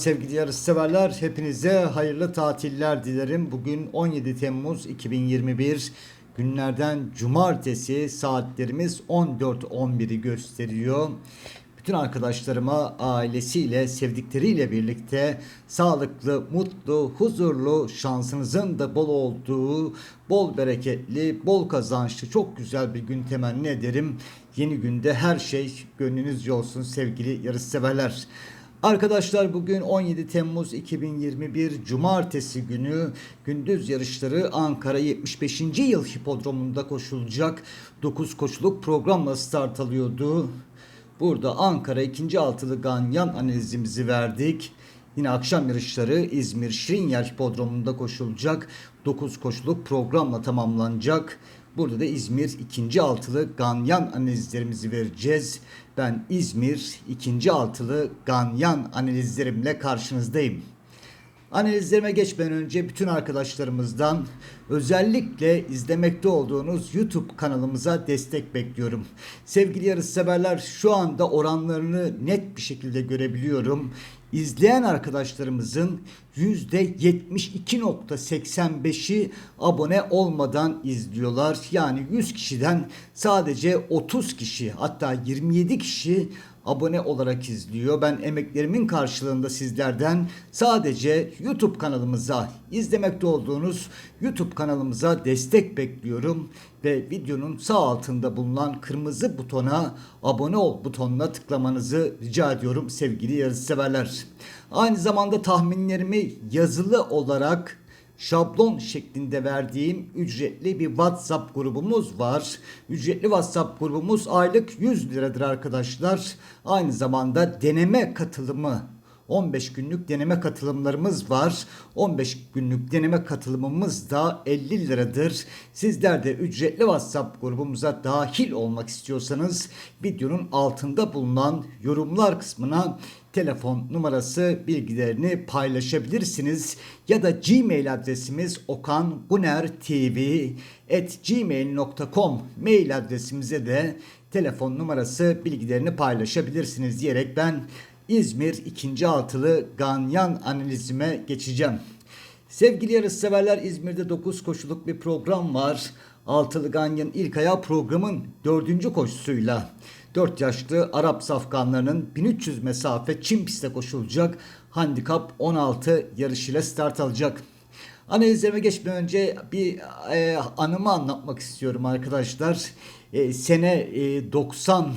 Sevgili yarışseverler hepinize hayırlı tatiller dilerim. Bugün 17 Temmuz 2021 günlerden cumartesi saatlerimiz 14.11'i gösteriyor. Bütün arkadaşlarıma ailesiyle, sevdikleriyle birlikte sağlıklı, mutlu, huzurlu, şansınızın da bol olduğu, bol bereketli, bol kazançlı, çok güzel bir gün temenni ederim. Yeni günde her şey gönlünüzce olsun sevgili yarışseverler. Arkadaşlar bugün 17 Temmuz 2021 Cumartesi günü gündüz yarışları Ankara 75. yıl hipodromunda koşulacak 9 koşuluk programla start alıyordu. Burada Ankara 2. altılı ganyan analizimizi verdik. Yine akşam yarışları İzmir Şirinyer Hipodromu'nda koşulacak 9 koşuluk programla tamamlanacak. Burada da İzmir 2. altılı ganyan analizlerimizi vereceğiz. Ben İzmir 2. altılı ganyan analizlerimle karşınızdayım. Analizlerime geçmeden önce bütün arkadaşlarımızdan özellikle izlemekte olduğunuz YouTube kanalımıza destek bekliyorum. Sevgili yarışseverler şu anda oranlarını net bir şekilde görebiliyorum. İzleyen arkadaşlarımızın %72.85'i abone olmadan izliyorlar. Yani 100 kişiden sadece 30 kişi hatta 27 kişi abone olarak izliyor. Ben emeklerimin karşılığında sizlerden sadece YouTube kanalımıza izlemekte olduğunuz YouTube kanalımıza destek bekliyorum ve videonun sağ altında bulunan kırmızı butona abone ol butonuna tıklamanızı rica ediyorum sevgili yarışseverler. Aynı zamanda tahminlerimi yazılı olarak şablon şeklinde verdiğim ücretli bir WhatsApp grubumuz var. Ücretli WhatsApp grubumuz aylık 100 liradır arkadaşlar. Aynı zamanda deneme katılımı 15 günlük deneme katılımlarımız var. 15 günlük deneme katılımımız da 50 liradır. Sizler de ücretli WhatsApp grubumuza dahil olmak istiyorsanız videonun altında bulunan yorumlar kısmına telefon numarası bilgilerini paylaşabilirsiniz. Ya da Gmail adresimiz okangunertv@gmail.com mail adresimize de telefon numarası bilgilerini paylaşabilirsiniz diyerek ben İzmir 2. altılı Ganyan analizime geçeceğim. Sevgili yarışseverler İzmir'de 9 koşuluk bir program var. Altılı Ganyan ilk ayağı programın 4. koşusuyla 4 yaşlı Arap safkanlarının 1300 mesafe Çin pistte koşulacak handikap 16 yarışıyla start alacak. Analizlerime geçmeden önce bir e, anımı anlatmak istiyorum arkadaşlar. E, sene e, 90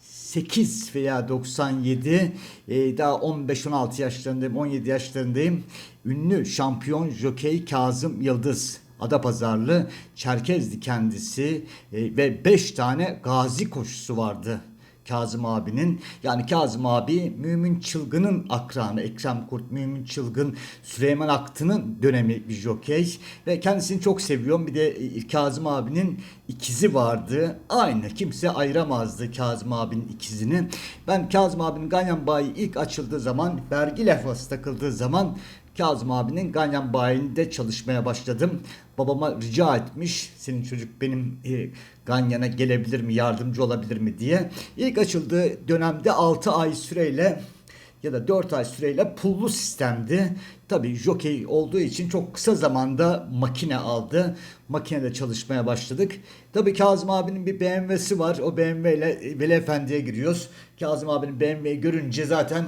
8 veya 97 e, daha 15-16 yaşlarındayım 17 yaşlarındayım ünlü şampiyon jokey Kazım Yıldız Adapazarlı Çerkezli kendisi e, ve 5 tane gazi koşusu vardı Kazım abinin. Yani Kazım abi Mümin Çılgın'ın akranı. Ekrem Kurt, Mümin Çılgın, Süleyman Aktı'nın dönemi bir jokey. Ve kendisini çok seviyorum. Bir de e, Kazım abinin ikizi vardı. Aynı. Kimse ayıramazdı Kazım abinin ikizini. Ben Kazım abinin Ganyan Bayi ilk açıldığı zaman, vergi levhası takıldığı zaman Kazım abinin Ganyan Bayi'nde çalışmaya başladım. Babama rica etmiş senin çocuk benim e, Ganyan'a gelebilir mi yardımcı olabilir mi diye. İlk açıldığı dönemde 6 ay süreyle ya da 4 ay süreyle pullu sistemdi. Tabii jockey olduğu için çok kısa zamanda makine aldı. Makinede çalışmaya başladık. Tabii Kazım abinin bir BMW'si var. O BMW ile Veli Efendi'ye giriyoruz. Kazım abinin BMW'yi görünce zaten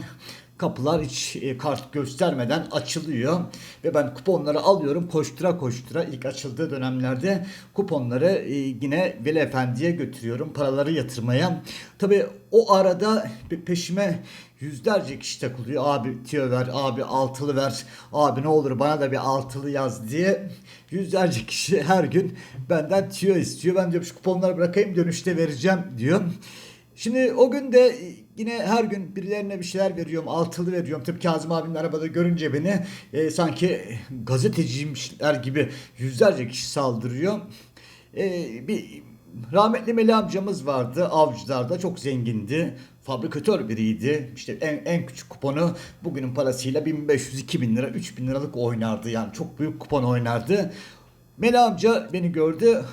kapılar hiç e, kart göstermeden açılıyor ve ben kuponları alıyorum koştura koştura ilk açıldığı dönemlerde kuponları e, yine Veli Efendi'ye götürüyorum paraları yatırmaya. Tabi o arada peşime yüzlerce kişi takılıyor. Abi tüyo ver, abi altılı ver, abi ne olur bana da bir altılı yaz diye. Yüzlerce kişi her gün benden tüyo istiyor. Ben diyorum şu kuponları bırakayım dönüşte vereceğim diyor. Şimdi o gün de yine her gün birilerine bir şeyler veriyorum. Altılı veriyorum. Tıpkı Kazım abinin arabada görünce beni e, sanki gazeteciymişler gibi yüzlerce kişi saldırıyor. E, bir rahmetli Meli amcamız vardı avcılarda çok zengindi. Fabrikatör biriydi. İşte en, en küçük kuponu bugünün parasıyla 1500-2000 lira 3000 liralık oynardı. Yani çok büyük kupon oynardı. Meli amca beni gördü.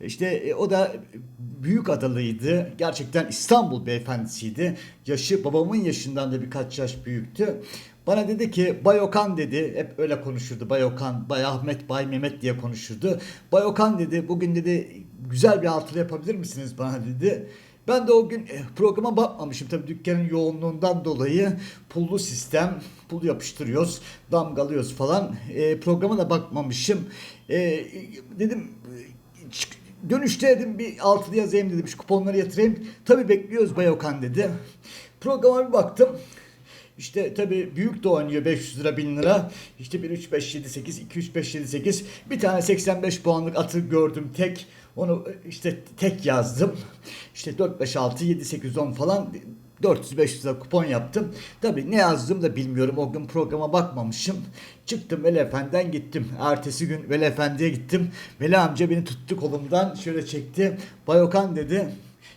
İşte e, o da büyük adalıydı. Gerçekten İstanbul beyefendisiydi. Yaşı babamın yaşından da birkaç yaş büyüktü. Bana dedi ki Bay Okan dedi hep öyle konuşurdu Bay Okan, Bay Ahmet, Bay Mehmet diye konuşurdu. Bay Okan dedi bugün dedi güzel bir altılı yapabilir misiniz bana dedi. Ben de o gün eh, programa bakmamışım tabii dükkanın yoğunluğundan dolayı pullu sistem, pul yapıştırıyoruz, damgalıyoruz falan. E, programa da bakmamışım. E, dedim dönüşte dedim bir altılı yazayım dedim şu kuponları yatırayım. Tabii bekliyoruz Bay Okan dedi. Programa bir baktım. İşte tabii büyük de oynuyor 500 lira 1000 lira. İşte 1 3 5 7 8 2 3 5 7 8 bir tane 85 puanlık atı gördüm tek. Onu işte tek yazdım. İşte 4 5 6 7 8 10 falan 400 500 lira kupon yaptım. Tabii ne yazdım da bilmiyorum. O gün programa bakmamışım. Çıktım Veli gittim. Ertesi gün Veli Efendi'ye gittim. Veli amca beni tuttu kolumdan şöyle çekti. Bayokan dedi.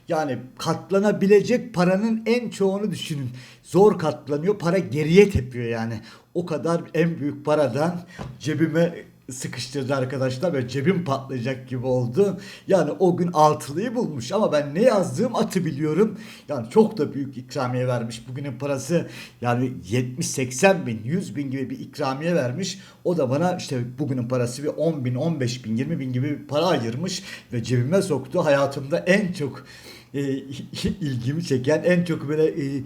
Yani katlanabilecek paranın en çoğunu düşünün. Zor katlanıyor. Para geriye tepiyor yani. O kadar en büyük paradan cebime sıkıştırdı arkadaşlar ve cebim patlayacak gibi oldu. Yani o gün altılıyı bulmuş ama ben ne yazdığım atı biliyorum. Yani çok da büyük ikramiye vermiş. Bugünün parası yani 70-80 bin, 100 bin gibi bir ikramiye vermiş. O da bana işte bugünün parası bir 10 bin, 15 bin, 20 bin gibi bir para ayırmış ve cebime soktu. Hayatımda en çok e, ilgimi çeken, en çok böyle e,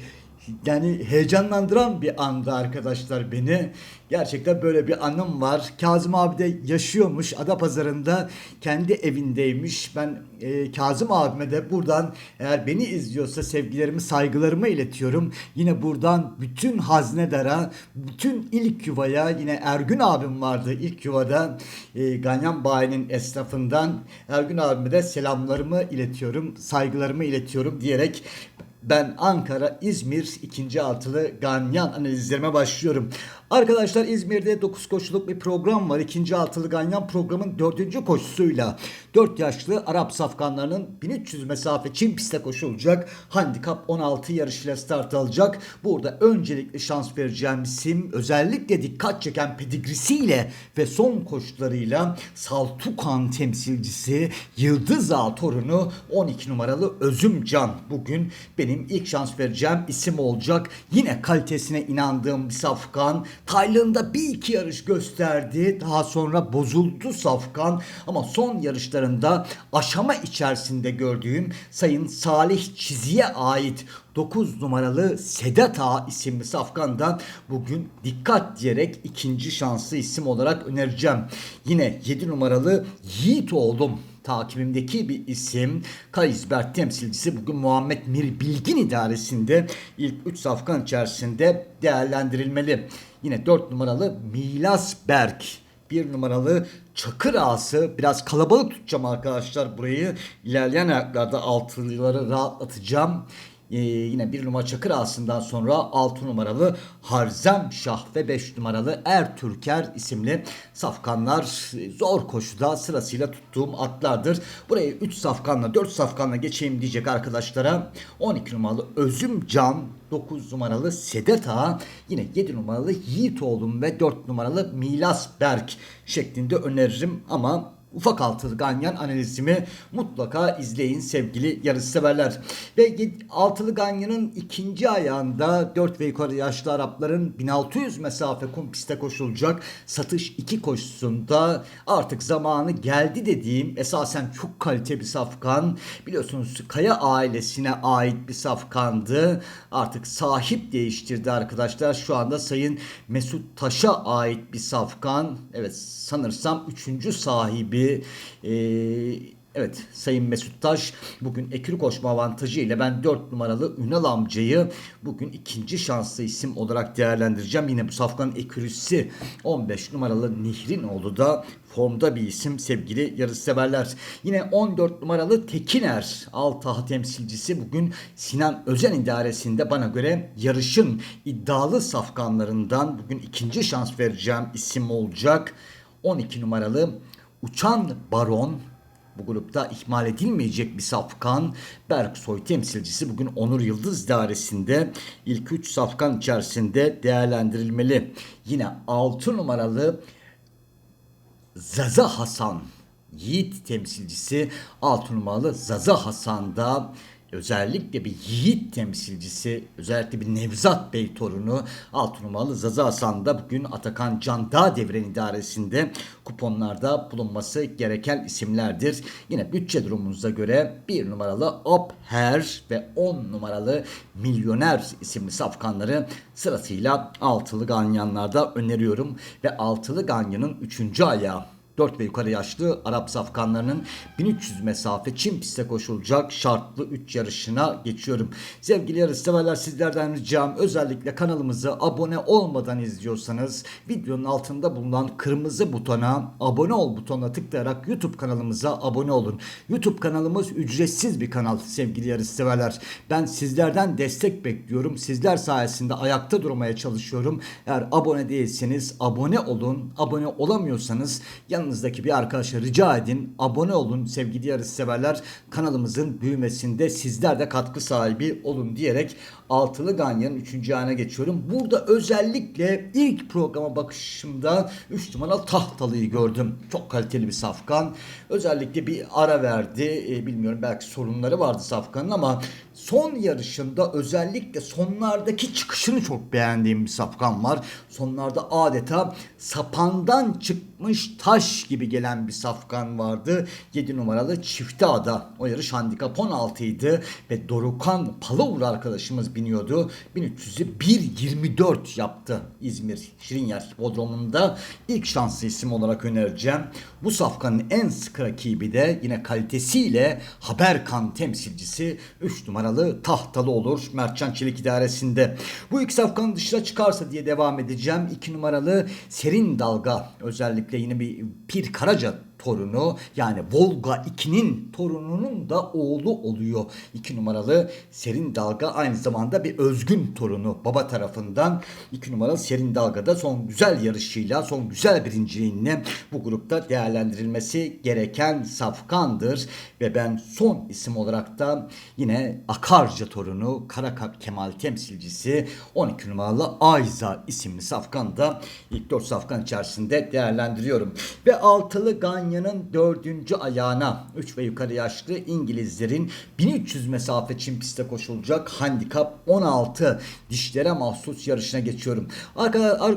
yani heyecanlandıran bir andı arkadaşlar beni. Gerçekten böyle bir anım var. Kazım abi de yaşıyormuş. Adapazarı'nda kendi evindeymiş. Ben e, Kazım abime de buradan eğer beni izliyorsa sevgilerimi, saygılarımı iletiyorum. Yine buradan bütün Haznedara, bütün ilk yuvaya yine Ergün abim vardı ilk yuvada. E, Ganyan Bayi'nin esnafından Ergün abime de selamlarımı iletiyorum, saygılarımı iletiyorum diyerek ben Ankara, İzmir ikinci altılı Ganyan analizlerime başlıyorum. Arkadaşlar İzmir'de 9 koşuluk bir program var. İkinci altılı Ganyan programın dördüncü koşusuyla 4 yaşlı Arap safkanlarının 1300 mesafe Çin pistte koşulacak. Handikap 16 yarışıyla start alacak. Burada öncelikli şans vereceğim isim özellikle dikkat çeken pedigrisiyle ve son koşularıyla Saltukan temsilcisi Yıldız Ağa torunu 12 numaralı Özümcan bugün benim ilk şans vereceğim isim olacak. Yine kalitesine inandığım bir safkan. Taylığında bir iki yarış gösterdi. Daha sonra bozuldu safkan. Ama son yarışlarında aşama içerisinde gördüğüm Sayın Salih Çizi'ye ait 9 numaralı Sedat Ağa isimli safkandan bugün dikkat diyerek ikinci şanslı isim olarak önereceğim. Yine 7 numaralı Yiğit oğlum takibimdeki bir isim. Kaysbert temsilcisi bugün Muhammed Mir Bilgin idaresinde ilk 3 safkan içerisinde değerlendirilmeli. Yine 4 numaralı Milas Berk. Bir numaralı Çakır Ağası. Biraz kalabalık tutacağım arkadaşlar burayı. İlerleyen ayaklarda altılıları rahatlatacağım. Ee, yine bir numara Çakır Ağası'ndan sonra 6 numaralı Harzem Şah ve 5 numaralı Ertürker isimli safkanlar e, zor koşuda sırasıyla tuttuğum atlardır. Burayı 3 safkanla 4 safkanla geçeyim diyecek arkadaşlara 12 numaralı Özüm Can 9 numaralı Sedat Ağa, yine 7 numaralı Yiğit oğlum ve 4 numaralı Milas Berk şeklinde öneririm ama ufak altılı ganyan analizimi mutlaka izleyin sevgili yarışseverler. Ve yed- altılı ganyanın ikinci ayağında 4 ve yukarı yaşlı Arapların 1600 mesafe kum pistte koşulacak satış 2 koşusunda artık zamanı geldi dediğim esasen çok kalite bir safkan. Biliyorsunuz Kaya ailesine ait bir safkandı. Artık sahip değiştirdi arkadaşlar. Şu anda Sayın Mesut Taş'a ait bir safkan. Evet sanırsam üçüncü sahibi ee, evet Sayın Mesut Taş bugün ekürü koşma avantajı ile ben 4 numaralı Ünal amcayı bugün ikinci şanslı isim olarak değerlendireceğim. Yine bu safkanın ekürüsü 15 numaralı Nihrin oğlu da formda bir isim sevgili yarışseverler. Yine 14 numaralı Tekiner Altaha temsilcisi bugün Sinan Özen idaresinde bana göre yarışın iddialı safkanlarından bugün ikinci şans vereceğim isim olacak. 12 numaralı Uçan Baron bu grupta ihmal edilmeyecek bir safkan. Berksoy temsilcisi bugün Onur Yıldız dairesinde ilk 3 safkan içerisinde değerlendirilmeli. Yine 6 numaralı Zaza Hasan Yiğit temsilcisi 6 numaralı Zaza Hasan'da özellikle bir yiğit temsilcisi, özellikle bir Nevzat Bey torunu 6 numaralı Zaza Hasan bugün Atakan Can Dağ Devren idaresinde kuponlarda bulunması gereken isimlerdir. Yine bütçe durumunuza göre 1 numaralı Opher ve 10 numaralı Milyoner isimli safkanları sırasıyla altılı ganyanlarda öneriyorum ve altılı ganyanın 3. ayağı 4 ve yukarı yaşlı Arap safkanlarının 1300 mesafe Çin piste koşulacak şartlı 3 yarışına geçiyorum. Sevgili yarışseverler sizlerden ricam özellikle kanalımıza abone olmadan izliyorsanız videonun altında bulunan kırmızı butona abone ol butonuna tıklayarak YouTube kanalımıza abone olun. YouTube kanalımız ücretsiz bir kanal sevgili yarışseverler. Ben sizlerden destek bekliyorum. Sizler sayesinde ayakta durmaya çalışıyorum. Eğer abone değilseniz abone olun. Abone olamıyorsanız yanınızdaki bir arkadaşa rica edin. Abone olun sevgili yarışseverler. Kanalımızın büyümesinde sizler de katkı sahibi olun diyerek altılı ganyanın 3. ayına geçiyorum. Burada özellikle ilk programa bakışımda 3 numaralı tahtalıyı gördüm. Çok kaliteli bir safkan. Özellikle bir ara verdi. E, bilmiyorum belki sorunları vardı safkanın ama son yarışında özellikle sonlardaki çıkışını çok beğendiğim bir safkan var. Sonlarda adeta sapandan çıkmış taş gibi gelen bir safkan vardı. 7 numaralı çifte ada. O yarış handikap 16 idi ve Dorukan Palavur arkadaşımız biniyordu. 1300'ü 1.24 yaptı İzmir Şirinyer Bodrumu'nda. ilk şanslı isim olarak önereceğim. Bu safkanın en sık rakibi de yine kalitesiyle Haberkan temsilcisi 3 numaralı tahtalı olur Mertcan Çelik idaresinde. Bu iki safkanın dışına çıkarsa diye devam edeceğim. 2 numaralı Serin Dalga özellikle yine bir Pir Karaca torunu yani Volga 2'nin torununun da oğlu oluyor. 2 numaralı Serin Dalga aynı zamanda bir özgün torunu baba tarafından. 2 numaralı Serin Dalga da son güzel yarışıyla son güzel birinciliğinle bu grupta değerlendirilmesi gereken safkandır. Ve ben son isim olarak da yine Akarca torunu Kara Kemal temsilcisi 12 numaralı Ayza isimli safkan da ilk 4 safkan içerisinde değerlendiriyorum. Ve altılı Ganyan Almanya'nın dördüncü ayağına 3 ve yukarı yaşlı İngilizlerin 1300 mesafe çim pistte koşulacak handikap 16 dişlere mahsus yarışına geçiyorum.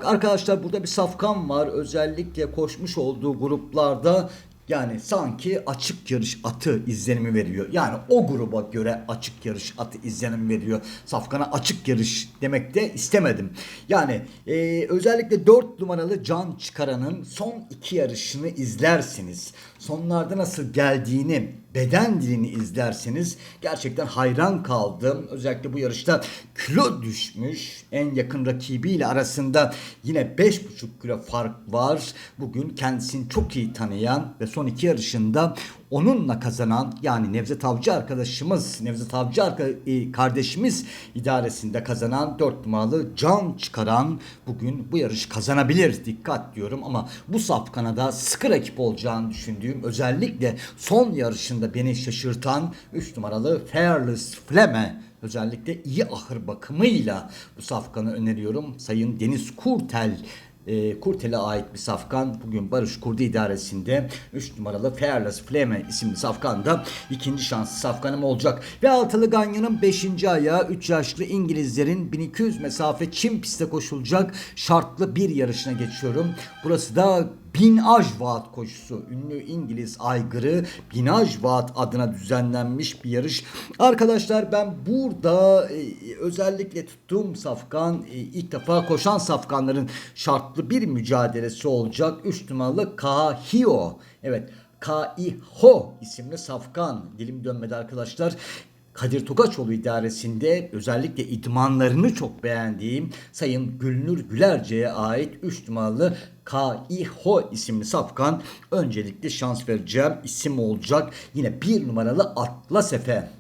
Arkadaşlar burada bir safkan var. Özellikle koşmuş olduğu gruplarda yani sanki açık yarış atı izlenimi veriyor. Yani o gruba göre açık yarış atı izlenimi veriyor. Safkan'a açık yarış demek de istemedim. Yani e, özellikle 4 numaralı Can Çıkaran'ın son iki yarışını izlersiniz. Sonlarda nasıl geldiğini, beden dilini izlerseniz gerçekten hayran kaldım. Özellikle bu yarışta kilo düşmüş. En yakın rakibiyle arasında yine 5,5 kilo fark var. Bugün kendisini çok iyi tanıyan ve son iki yarışında onunla kazanan yani Nevzat Avcı arkadaşımız, Nevzat Avcı e, kardeşimiz idaresinde kazanan 4 numaralı can çıkaran bugün bu yarış kazanabilir. Dikkat diyorum ama bu safkana da sıkı rakip olacağını düşündüğüm özellikle son yarışında beni şaşırtan 3 numaralı Fearless Flame özellikle iyi ahır bakımıyla bu safkanı öneriyorum. Sayın Deniz Kurtel e, Kurtel'e ait bir safkan. Bugün Barış Kurdu idaresinde 3 numaralı Fearless Flame isimli safkanda ikinci şanslı safkanım olacak. Ve altılı Ganya'nın 5. ayağı 3 yaşlı İngilizlerin 1200 mesafe Çin pistte koşulacak şartlı bir yarışına geçiyorum. Burası da Binaj Vaat koşusu. Ünlü İngiliz aygırı Binaj Vaat adına düzenlenmiş bir yarış. Arkadaşlar ben burada e, özellikle tuttuğum safkan e, ilk defa koşan safkanların şartlı bir mücadelesi olacak. 3 numaralı Kahio. Evet Kaiho isimli safkan. Dilim dönmedi arkadaşlar. Kadir Tokaçoğlu idaresinde özellikle idmanlarını çok beğendiğim Sayın Gülnur Gülerce'ye ait 3 numaralı Kaiho isimli safkan öncelikle şans vereceğim isim olacak. Yine bir numaralı Atlas Efe.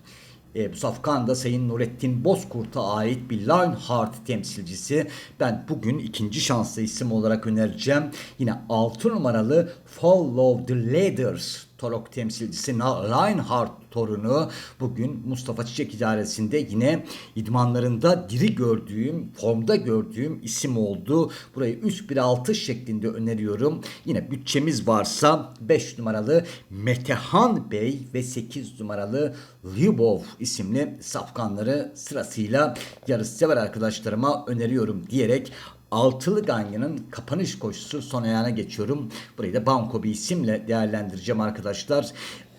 E, bu safkan da Sayın Nurettin Bozkurt'a ait bir Lionheart temsilcisi. Ben bugün ikinci şanslı isim olarak önereceğim. Yine 6 numaralı Follow the Leaders Torok temsilcisi Na- Reinhard torunu bugün Mustafa Çiçek idaresinde yine idmanlarında diri gördüğüm, formda gördüğüm isim oldu. Burayı 3-1-6 şeklinde öneriyorum. Yine bütçemiz varsa 5 numaralı Metehan Bey ve 8 numaralı Lyubov isimli safkanları sırasıyla yarışsever arkadaşlarıma öneriyorum diyerek Altılı Ganyan'ın kapanış koşusu son ayağına geçiyorum. Burayı da Banko bir isimle değerlendireceğim arkadaşlar.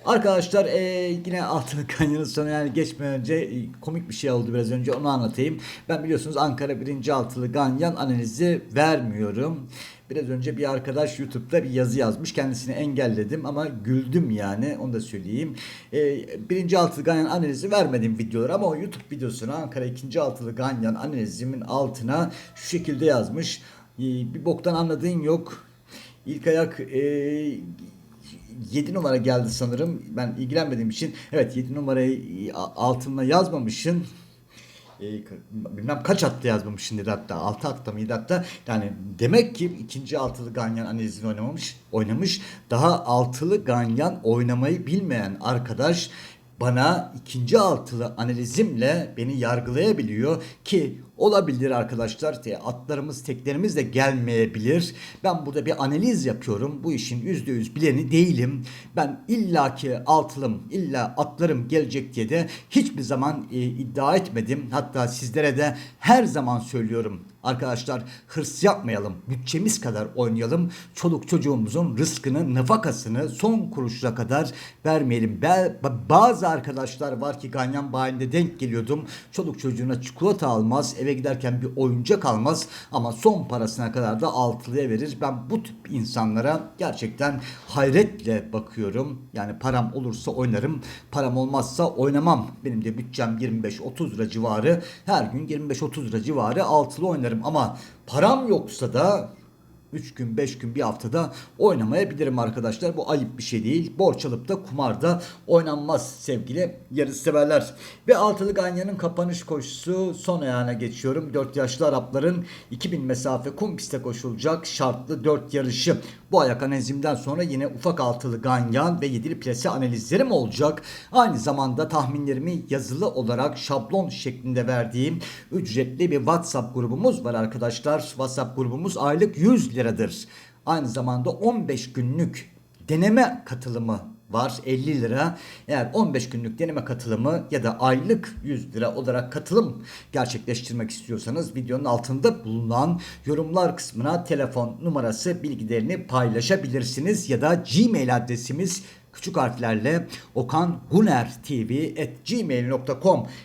Arkadaşlar e, yine Altılı Ganyan'ın son ayağına geçmeden önce e, komik bir şey oldu biraz önce onu anlatayım. Ben biliyorsunuz Ankara 1. Altılı Ganyan analizi vermiyorum. Biraz önce bir arkadaş YouTube'da bir yazı yazmış. Kendisini engelledim ama güldüm yani. Onu da söyleyeyim. Ee, birinci altılı ganyan analizi vermedim videoları ama o YouTube videosuna Ankara ikinci altılı ganyan analizimin altına şu şekilde yazmış. Ee, bir boktan anladığın yok. İlk ayak e, 7 numara geldi sanırım. Ben ilgilenmediğim için. Evet 7 numarayı altına yazmamışsın e, bilmem kaç hatta yazmamışsın dedi hatta. 6 hatta mıydı hatta yani demek ki ikinci altılı ganyan analizini oynamamış oynamış. Daha altılı ganyan oynamayı bilmeyen arkadaş bana ikinci altılı analizimle beni yargılayabiliyor ki olabilir arkadaşlar. Atlarımız, teklerimiz de gelmeyebilir. Ben burada bir analiz yapıyorum. Bu işin yüzde yüz bileni değilim. Ben illaki altılım, illa atlarım gelecek diye de hiçbir zaman e, iddia etmedim. Hatta sizlere de her zaman söylüyorum. Arkadaşlar hırs yapmayalım. Bütçemiz kadar oynayalım. Çoluk çocuğumuzun rızkını, nafakasını son kuruşuna kadar vermeyelim. Bazı arkadaşlar var ki ganyan bayinde denk geliyordum. Çoluk çocuğuna çikolata almaz, eve giderken bir oyuncak almaz ama son parasına kadar da altılıya verir. Ben bu tip insanlara gerçekten hayretle bakıyorum. Yani param olursa oynarım, param olmazsa oynamam. Benim de bütçem 25-30 lira civarı. Her gün 25-30 lira civarı altılı oynarım ama param yoksa da 3 gün 5 gün bir haftada oynamayabilirim arkadaşlar. Bu ayıp bir şey değil. Borç alıp da kumarda oynanmaz sevgili yarış severler. Ve altılı ganyanın kapanış koşusu son ayağına geçiyorum. 4 yaşlı Arapların 2000 mesafe kum piste koşulacak şartlı 4 yarışı. Bu ayak analizimden sonra yine ufak altılı ganyan ve yedili plase analizlerim olacak. Aynı zamanda tahminlerimi yazılı olarak şablon şeklinde verdiğim ücretli bir WhatsApp grubumuz var arkadaşlar. WhatsApp grubumuz aylık 100 liradır. Aynı zamanda 15 günlük deneme katılımı var 50 lira. Eğer 15 günlük deneme katılımı ya da aylık 100 lira olarak katılım gerçekleştirmek istiyorsanız videonun altında bulunan yorumlar kısmına telefon numarası bilgilerini paylaşabilirsiniz ya da Gmail adresimiz küçük harflerle Okan Guner TV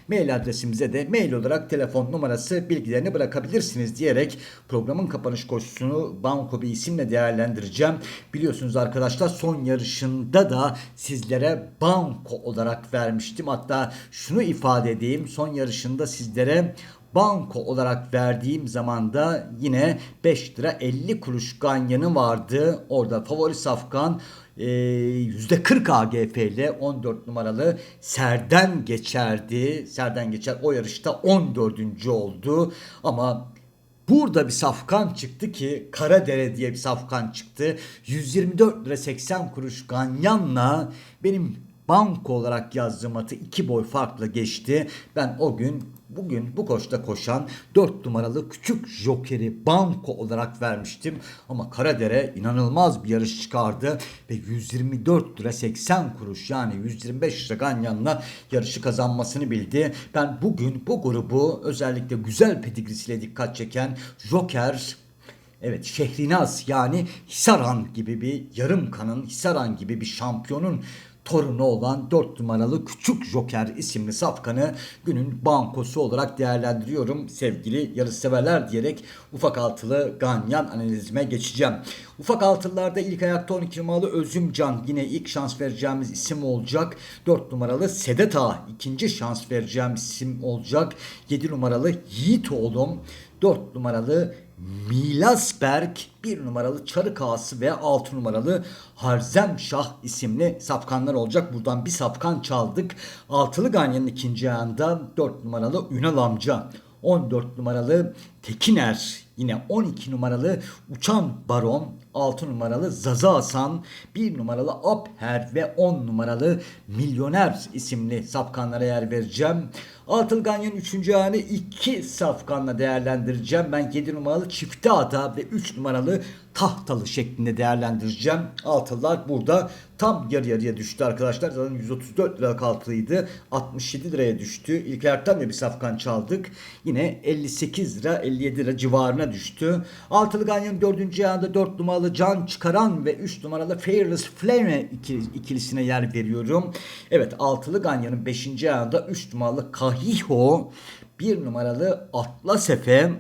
mail adresimize de mail olarak telefon numarası bilgilerini bırakabilirsiniz diyerek programın kapanış koşusunu Banko bir isimle değerlendireceğim. Biliyorsunuz arkadaşlar son yarışında da sizlere Banko olarak vermiştim. Hatta şunu ifade edeyim son yarışında sizlere banko olarak verdiğim zaman da yine 5 lira 50 kuruş ganyanı vardı. Orada favori safkan %40 AGF ile 14 numaralı Serden geçerdi. Serden geçer o yarışta 14. oldu. Ama Burada bir safkan çıktı ki Karadere diye bir safkan çıktı. 124 lira 80 kuruş ganyanla benim banko olarak yazdığım atı iki boy farklı geçti. Ben o gün bugün bu koşta koşan 4 numaralı küçük jokeri banko olarak vermiştim. Ama Karadere inanılmaz bir yarış çıkardı ve 124 lira 80 kuruş yani 125 lira ganyanla yarışı kazanmasını bildi. Ben bugün bu grubu özellikle güzel pedigrisiyle dikkat çeken joker Evet Şehrinaz yani Hisaran gibi bir yarım kanın Hisaran gibi bir şampiyonun torunu olan 4 numaralı Küçük Joker isimli safkanı günün bankosu olarak değerlendiriyorum sevgili yarışseverler diyerek ufak altılı ganyan analizime geçeceğim. Ufak altılılarda ilk ayakta 12 numaralı Özümcan yine ilk şans vereceğimiz isim olacak. 4 numaralı Sedet Ağa ikinci şans vereceğim isim olacak. 7 numaralı Yiğit oğlum 4 numaralı Milasberg, bir numaralı Çarık Ağası ve 6 numaralı Harzem Şah isimli safkanlar olacak. Buradan bir safkan çaldık. Altılı Ganyan'ın ikinci ayağında 4 numaralı Ünal Amca, 14 numaralı Tekiner Yine 12 numaralı Uçan Baron, 6 numaralı Zaza Hasan, 1 numaralı Abher ve 10 numaralı Milyoner isimli safkanlara yer vereceğim. Altılı Ganyan 3. ayağını 2 safkanla değerlendireceğim. Ben 7 numaralı Çifte Ada ve 3 numaralı Tahtalı şeklinde değerlendireceğim. Altılılar burada tam yarı yarıya düştü arkadaşlar. Zaten 134 lira altılıydı. 67 liraya düştü. İlk ayaktan da bir safkan çaldık. Yine 58 lira 57 lira civarına düştü. Altılı Ganyan 4. ayağında 4 numaralı Can Çıkaran ve 3 numaralı Fearless Flame ikilisine yer veriyorum. Evet Altılı Ganyan'ın 5. ayağında 3 numaralı Kahiho, 1 numaralı Atlas Efe,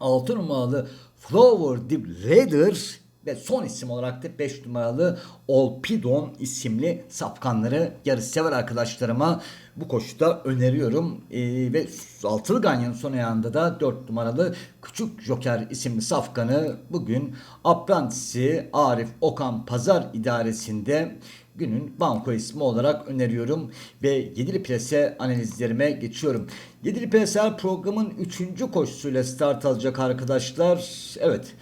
6 numaralı Flower Deep Raider ve son isim olarak da 5 numaralı Olpidon isimli safkanları yarış sever arkadaşlarıma bu koşuda öneriyorum. Ee, ve altılı ganyanın son ayağında da 4 numaralı Küçük Joker isimli safkanı bugün Aprantisi Arif Okan Pazar idaresinde günün banko ismi olarak öneriyorum ve Yedili Plase analizlerime geçiyorum. Yedili Plase programın 3. koşusuyla start alacak arkadaşlar. Evet.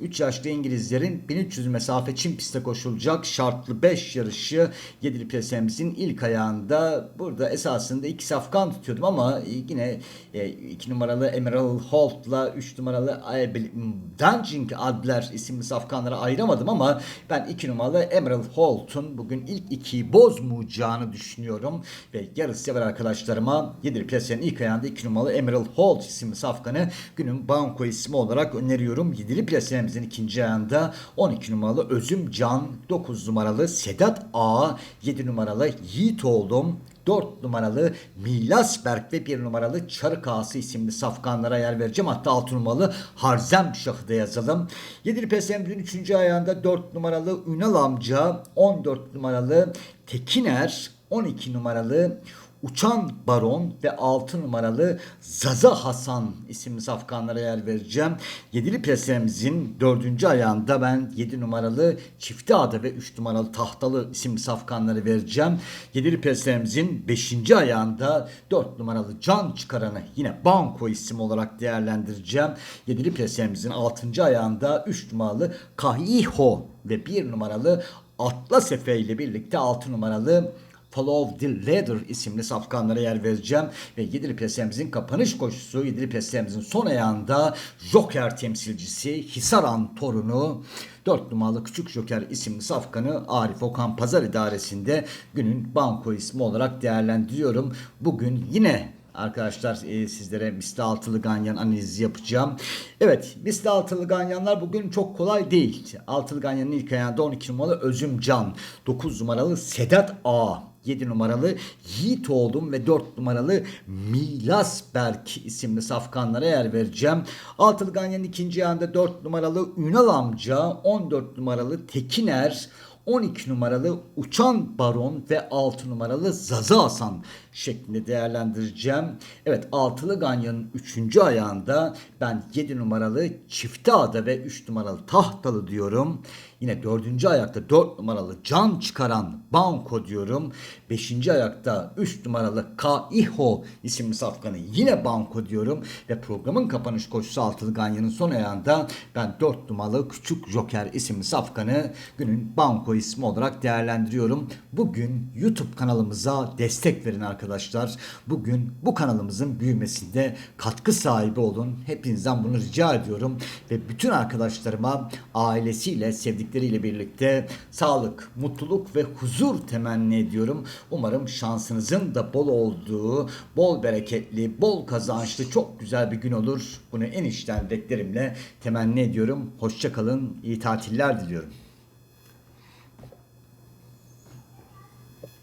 3 yaşlı İngilizlerin 1300 mesafe çim pistte koşulacak şartlı 5 yarışı Yedili Plasemizin ilk ayağında burada esasında iki safkan tutuyordum ama yine 2 e, numaralı Emerald Holt'la 3 numaralı Dungeon Adler isimli safkanlara ayıramadım ama ben 2 numaralı Emerald Holt'un bugün ilk ikiyi bozmayacağını düşünüyorum ve yarısı sever arkadaşlarıma Yedili Plasem'in ilk ayağında 2 numaralı Emerald Holt isimli safkanı günün banko ismi olarak öneriyorum. Yedili Plasem'in listemizin ikinci ayağında 12 numaralı Özüm Can, 9 numaralı Sedat A, 7 numaralı Yiğit Oğlum, 4 numaralı Milasberg ve 1 numaralı Çarık Ağası isimli safkanlara yer vereceğim. Hatta 6 numaralı Harzem Şahı da yazalım. 7'li Pesem'in 3. ayağında 4 numaralı Ünal Amca, 14 numaralı Tekiner, 12 numaralı Uçan Baron ve 6 numaralı Zaza Hasan isimli safkanlara yer vereceğim. Yedili presemizin 4. ayağında ben 7 numaralı Çifte Ada ve 3 numaralı Tahtalı isimli safkanları vereceğim. Yedili presemizin 5. ayağında 4 numaralı Can Çıkaran'ı yine Banko isim olarak değerlendireceğim. Yedili presemizin 6. ayağında 3 numaralı Kahiho ve 1 numaralı Atlas Efe ile birlikte 6 numaralı Follow the Leader isimli safkanlara yer vereceğim. Ve Yedili Pesemizin kapanış koşusu Yedili Pesemizin son ayağında Joker temsilcisi Hisaran torunu 4 numaralı Küçük Joker isimli safkanı Arif Okan Pazar idaresinde günün banko ismi olarak değerlendiriyorum. Bugün yine Arkadaşlar e, sizlere misli altılı ganyan analizi yapacağım. Evet misli altılı ganyanlar bugün çok kolay değil. Altılı ganyanın ilk ayağında 12 numaralı Özüm Can, 9 numaralı Sedat A, 7 numaralı Yiğit oğlum ve 4 numaralı Milas Berk isimli safkanlara yer vereceğim. Altılı Ganyan'ın ikinci ayağında 4 numaralı Ünal amca, 14 numaralı Tekiner, 12 numaralı Uçan Baron ve 6 numaralı Zaza Hasan şeklinde değerlendireceğim. Evet altılı ganyanın 3. ayağında ben 7 numaralı Çifte Ada ve 3 numaralı Tahtalı diyorum. Yine 4. ayakta 4 numaralı Can Çıkaran Banko diyorum. 5. ayakta 3 numaralı Kaiho isimli safkanı yine Banko diyorum. Ve programın kapanış koşusu altılı ganyanın son ayağında ben 4 numaralı Küçük Joker isimli safkanı günün Banko ismi olarak değerlendiriyorum. Bugün YouTube kanalımıza destek verin arkadaşlar arkadaşlar. Bugün bu kanalımızın büyümesinde katkı sahibi olun. Hepinizden bunu rica ediyorum. Ve bütün arkadaşlarıma ailesiyle, sevdikleriyle birlikte sağlık, mutluluk ve huzur temenni ediyorum. Umarım şansınızın da bol olduğu, bol bereketli, bol kazançlı, çok güzel bir gün olur. Bunu en içten dileklerimle temenni ediyorum. Hoşçakalın, iyi tatiller diliyorum.